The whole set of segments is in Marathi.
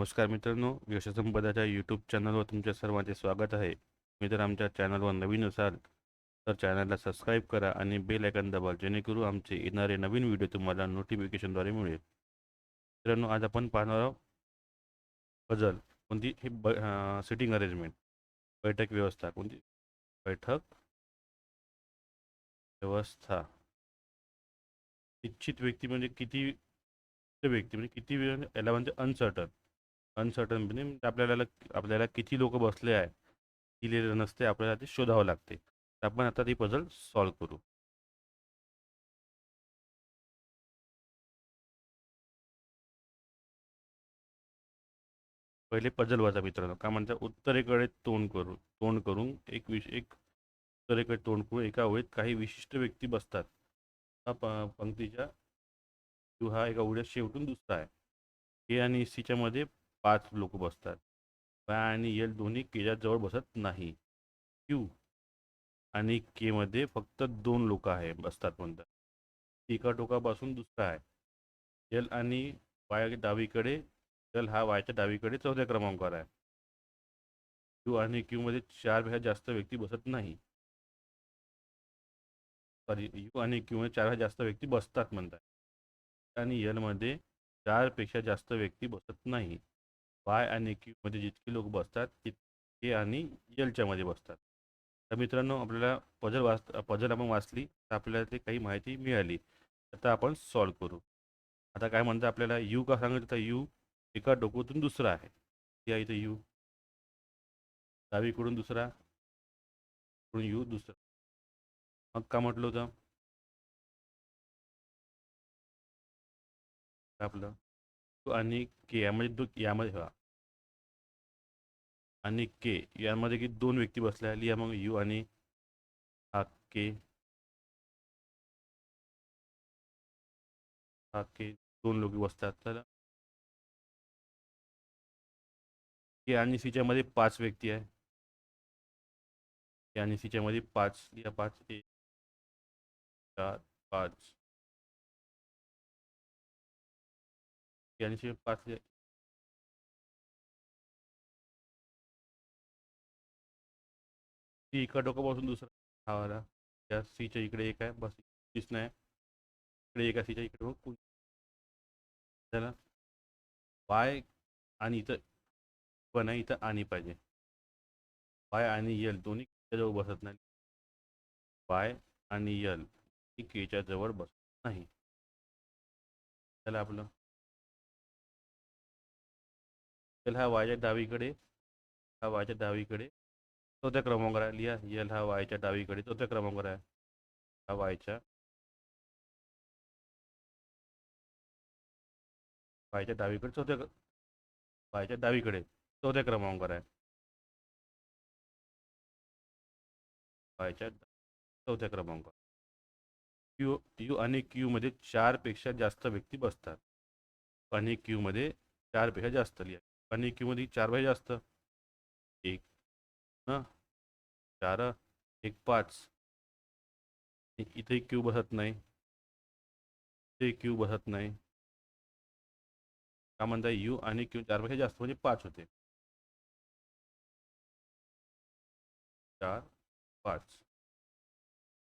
नमस्कार मित्रांनो यशसंपदाच्या यूट्यूब चॅनलवर तुमच्या सर्वांचे स्वागत आहे. मी जर आमच्या चॅनलवर नवीन असाल तर चॅनलला सबस्क्राईब करा आणि बेल आयकन दाबा जेणेकरून आमचे येणारे नवीन व्हिडिओ तुम्हाला नोटिफिकेशनद्वारे मिळेल. मित्रांनो आज आपण पाहणार आहोत पझल कोणती? हे ब सिटिंग अरेंजमेंट बैठक व्यवस्था. कोणती? बैठक व्यवस्था. इच्छित व्यक्ती म्हणजे किती? व्यक्ती म्हणजे किती वेळ? याला म्हणजे अनसर्टन अनसर्टन म्हणजे आपल्याला आपल्याला किती लोक बसले आहे दिलेलं नसते आपल्याला ते शोधावं लागते. तर आपण आता ती पझल सॉल्व करू. पहिले पझल वाचा मित्रांनो. काय म्हणतात? उत्तरेकडे तोंड करू तोंड करून एक विश एक उत्तरेकडे तोंड करून एका ओळीत काही विशिष्ट व्यक्ती बसतात. हा प पंक्तीच्या हा एका ओळीत शेवटून दुसरा आहे. ए आणि सीच्या मध्ये पाच लोक बसतात. वाय आणि एल दोन्ही केच्या जवळ बसत नाही. क्यू आणि के मध्ये फक्त दोन लोक आहे बसतात म्हणतात. एका टोकापासून दुसरा आहे. एल आणि वाय डावीकडे एल हा वायच्या डावीकडे चौथ्या क्रमांकावर आहे. क्यू आणि क्यू मध्ये चारपेक्षा जास्त व्यक्ती बसत नाही. सॉरी यू आणि क्यू मध्ये चारपेक्षा जास्त व्यक्ती बसतात म्हणतात. आणि एलमध्ये चारपेक्षा जास्त व्यक्ती बसत नाही. वाय आणि क्यूमध्ये जितके लोक बसतात तितके आणि एलच्यामध्ये बसतात. तर मित्रांनो आपल्याला पझल वाच पझल आपण वाचली तर आपल्याला ते काही माहिती मिळाली. आता आपण सॉल्व करू. आता काय म्हणतं आपल्याला यू का सांगितलं तर यू एका डोक्यातून दुसरा आहे. या इथं यू डावीकडून दुसरा. कडून यू दुसरा. मग का म्हटलं होतं? आपलं के यामध्ये दो हा. के दोन व्यक्ती बसल्या लिहा मग यू आणि हा के. हा के, दोन लोक बसतात. तर के आणि सीच्या मध्ये पाच व्यक्ती आहे. के आणि सीच्या मध्ये पाच लिहा पाच, एक, चार, पाच. आणि सी सी एका डोकापासून दुसरा हा वाला त्या सीच्या इकडे एक आहे बस तीच नाही इकडे एका सीच्या इकडे कोण त्याला वाय आणि इथं पण आहे इथं आणि पाहिजे वाय आणि यल दोन्ही जवळ बसत नाही। वाय आणि यल ही केच्या जवळ बसत नाही। त्याला आपलं हा वायच्या डावीकडे हा वायच्या डावीकडे चौथ्या क्रमांकावर आहे लिहा यल हा वायच्या डावीकडे चौथ्या क्रमांकावर आहे हा वायच्या वायच्या डावीकडे चौथ्या वायच्या डावीकडे चौथ्या क्रमांकावर आहे वायच्या चौथ्या क्रमांकावर क्यू यू आणि क्यूमध्ये चारपेक्षा जास्त व्यक्ती बसतात। आणि क्यूमध्ये चारपेक्षा जास्त लिहा आणि चार चारपेक्षा जास्त. एक, हाँ? चार, एक पाच. इथे क्यू बसत नाही. इथे क्यू बसत नाही. का म्हणता यू आणि क्यू चारपेक्षा जास्त म्हणजे पाच होते. चार, पाच.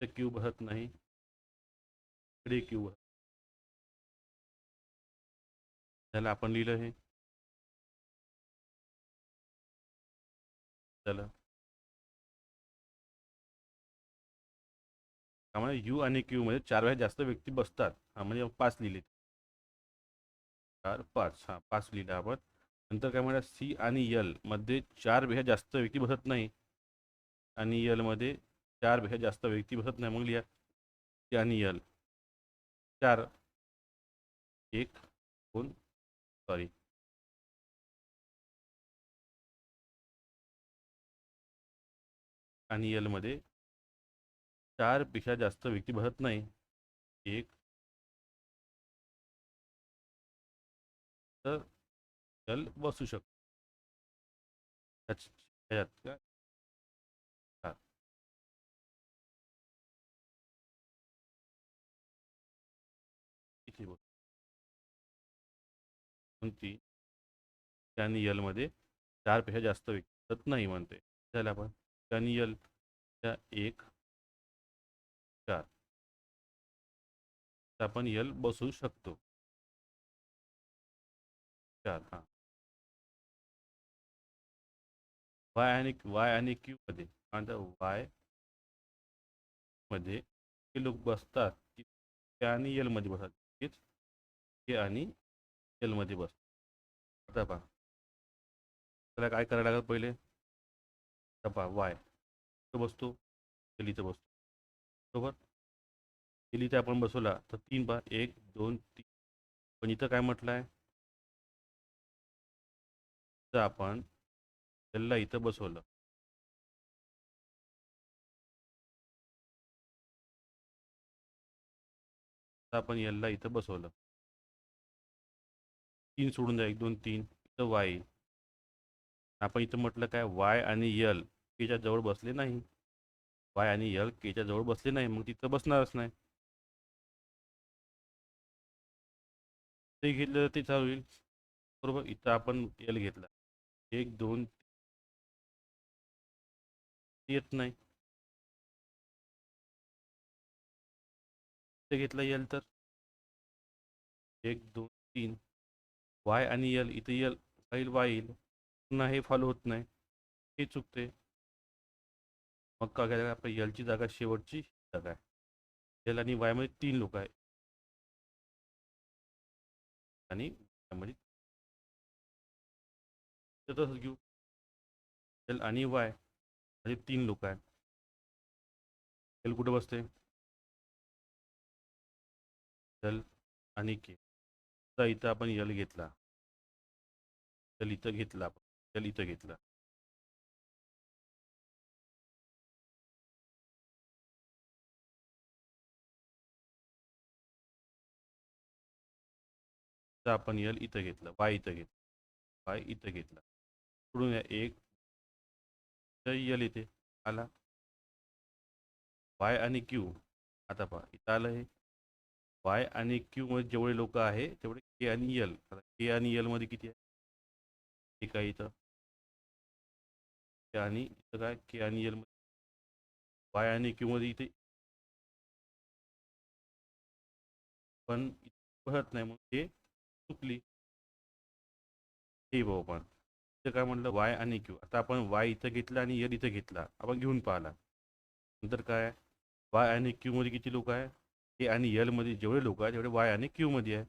इथे क्यू बसत नाही. इकडे क्यू त्याला आपण लिहिलं हे. झालं त्यामुळे यू आणि क्यू मध्ये चार वेळा जास्त व्यक्ती बसतात. हा म्हणजे पाच लिहिले चार पाच. हा पाच लिहिलं आपण. नंतर काय म्हणा सी आणि यलमध्ये चारपेक्षा जास्त व्यक्ती बसत नाही. आणि यलमध्ये चारपेक्षा जास्त व्यक्ती बसत नाही. मग लिहा. सी आणि यल चार एक दोन सॉरी. आणि एलमध्ये चारपेक्षा जास्त व्यक्ती बसत नाही. एक. तर एल बसू शकतो त्याच्यात का इथे बघ. कोणती? चारपेक्षा जास्त व्यक्ती नाही म्हणते. आपण. के आणि यल च्या एक, चार. आपण यल बसू शकतो. चार, हाँ. वाय वाय क्यू आता वाय लोक बसतात आणि यल के आणि यल मध्ये बसतात. आता पहा. डबा वाय तो बसतो यल इथं बसतो. बरोबर? यल इथे आपण बसवला तर तीन बा एक दोन तीन. पण इथं काय म्हटलं आहे तर आपण एलला इथं बसवलं. तर आपण याला इथं बसवलं. तीन सोडून जा एक दोन तीन. इथं वाय. आपण इथं म्हटलं काय? वाय आणि यल. केच्या जवळ बसले नाही. वाय आणि यल केच्या जवळ बसले नाही मग तिथं बसणारच नाही. ते घेतलं तर ते चालू होईल. बरोबर? इथं आपण एल घेतला. एक दोन येत नाही. ते घेतलं येल तर? एक दोन तीन. वाय आणि यल इथं यल राहील वाय येईल. पुन्हा हे फॉलो होत नाही. हे चुकते मग काय करायचं आपल्या यलची जागा शेवटची जागा आहे यल आणि वायमध्ये तीन लोक आहे आणि मध्ये तसंच घेऊ. एल आणि वाय म्हणजे तीन लोक आहेत. एल कुठं बसते एल आणि के. इथं आपण यल घेतला. यल इथं घेतला आपण. यल इथं घेतला. आपण यल इथं घेतलं वाय इथं घेतलं वाय एक. यल इथे आला. वाय क्यू आता पहा, इथं आलं हे. वाय क्यू मध्ये जेवढे लोक आहे, तेवढे के आता के मध्ये किती आहे? एक इथं? K K Y Q? मध्ये. इथे. पण बसत नाही हे चुकली. हे भाऊ पण. इथं काय म्हटलं वाय आणि क्यू. आता आपण वाय इथं घेतला आणि यल इथं घेतला. आपण घेऊन पाहिला. नंतर काय? वाय आणि क्यू मध्ये किती लोक आहे? के आणि यलमध्ये जेवढे लोक आहेत तेवढे वाय आणि क्यू मध्ये आहे.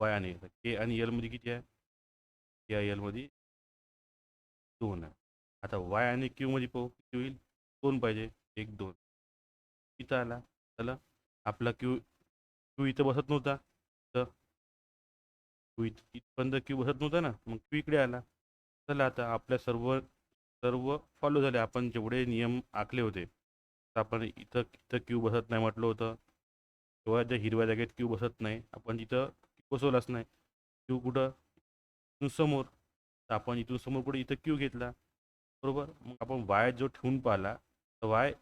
वाय आणि के आणि यलमध्ये किती आहे? के आय एलमध्ये दोन आहे. आता वाय आणि क्यू मध्ये पाहू. किती होईल दोन पाहिजे. एक दोन. इथं आला. चला. आपला क्यू क्यू इथं बसत नव्हता. तर क्यू इथं इथपर्यंत क्यू बसत नव्हता ना मग क्यू इकडे आला. चला आता आपल्या सर्व सर्व फॉलो झाले. आपण जेवढे नियम आखले होते तर आपण इथं इथं क्यू बसत नाही म्हटलं होतं. किंवा ज्या हिरव्या जागेत क्यू बसत नाही आपण इथं बसवलाच नाही. क्यू कुठं? इथून समोर. तर आपण इथून समोर कुठे इथं क्यू घेतला. बरोबर? मग आपण वाय जो ठेवून पाहिला तर वाय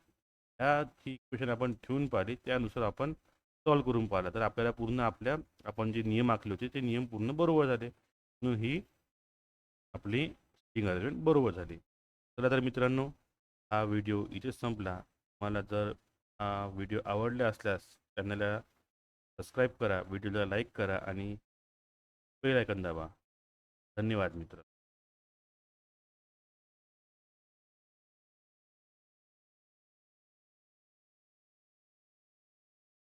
ह्या ही इक्वेशन आपण ठेवून पाहिली. त्यानुसार आपण सॉल्व करून पाहिला. तर आपल्याला पूर्ण आपल्या आपण जे नियम आखले होते ते नियम पूर्ण बरोबर झाले. म्हणून ही आपली स्टिंग अरेंजमेंट बरोबर झाली. चला तर मित्रांनो हा व्हिडिओ इथेच संपला. मला जर हा व्हिडिओ आवडला असल्यास चॅनलला सबस्क्राईब करा व्हिडिओला लाईक करा आणि बेल आयकन दाबा. धन्यवाद मित्र.